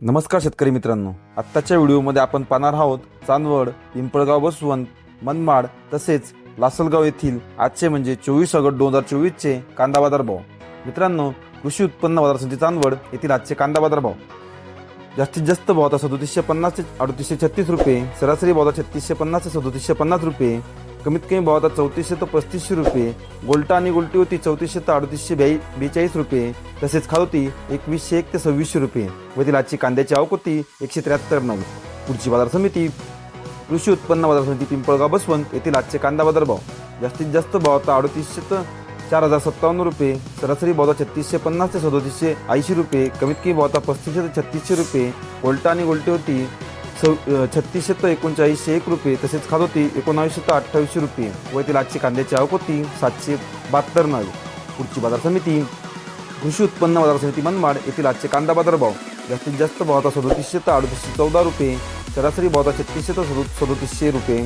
नमस्कार शेतकरी मित्रांनो. आत्ताच्या व्हिडिओमध्ये आपण पाहणार आहोत चांदवड पिंपळगाव बसवंत मनमाड तसेच लासलगाव येथील आजचे म्हणजे चोवीस ऑगस्ट दोन हजार चोवीसचे कांदा बाजार भाव मित्रांनो कृषी उत्पन्न बाजार समिती चांदवड येथील आजचे कांदा बाजार भाव जास्तीत जास्त भाव आता सदोतीसशे पन्नास ते अडतीसशे छत्तीस रुपये सरासरी भाव छत्तीसशे पन्नास ते सदोतीसशे पन्नास रुपये. कमीत कमी भाव आता चौतीसशे ते पस्तीसशे रुपये. गोल्टा आणि गोल्टी होती चौतीसशे ते अडतीसशे ब्याई बेचाळीस रुपये. तसेच खात एकवीसशे एक ते सव्वीसशे रुपये. व तिला आजची कांद्याची आवक होती एकशे त्र्याहत्तर नऊ. पुढची बाजार समिती कृषी उत्पन्न बाजार समिती पिंपळगाव बसवंत येथील आजचे कांदा बाजार भाव. जास्तीत जास्त भाव आता अडतीसशे तर चार हजार सत्तावन्न रुपये. सरासरी भाव आता छत्तीसशे पन्नास ते सदोतीसशे ऐंशी रुपये. कमीत कमी भाव आता पस्तीसशे ते छत्तीसशे रुपये. गोल्टा आणि गोल्टी होती सौ छत्तीसशे तर एकोणचाळीसशे एक रुपये तसेच खात होती एकोणावीसशे तर अठ्ठावीसशे रुपये व येथील आजची कांद्याची आवक होती सातशे बहात्तर नग. पुढची बाजार समिती कृषी उत्पन्न बाजार समिती मनमाड येथील आजचे कांदा बाजार भाव जास्तीत जास्त भाव आता सदोतीसशे तर अडतीसशे चौदा रुपये सरासरी भाव आता छत्तीसशे तर सदो सदोतीसशे रुपये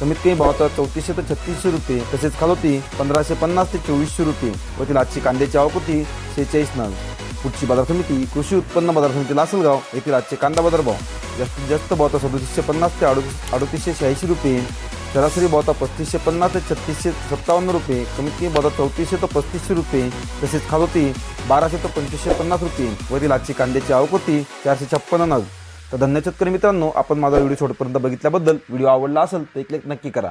कमीत कमी भाव आता चौतीसशे तर छत्तीसशे रुपये तसेच खालोती होती पंधराशे पन्नास ते चोवीसशे रुपये व ती आजची कांद्याची आवक होती शेहेचाळीस नग. पुढची बाजार समिती कृषी उत्पन्न बाजार समिती लासलगाव येथील आजचे कांदा बाजार भाव. जास्तीत जास्त बहुता सदतीसशे पन्नास ते अडू अडतीसशे शहाऐंशी रुपये. सरासरी बहुता पस्तीसशे पन्नास ते छत्तीसशे सत्तावन्न रुपये. कमीत कमी भाव चौतीसशे ते पस्तीसशे रुपये. तसेच खालोती बाराशे ते पंचवीसशे पन्नास रुपये. वरील आजची कांद्याची आवक होती चारशे छप्पन्न नग. तर धन्य शेतकरी मित्रांनो आपण माझा व्हिडिओ छोटपर्यंत बघितल्याबद्दल व्हिडिओ आवडला असेल तर एक नक्की करा.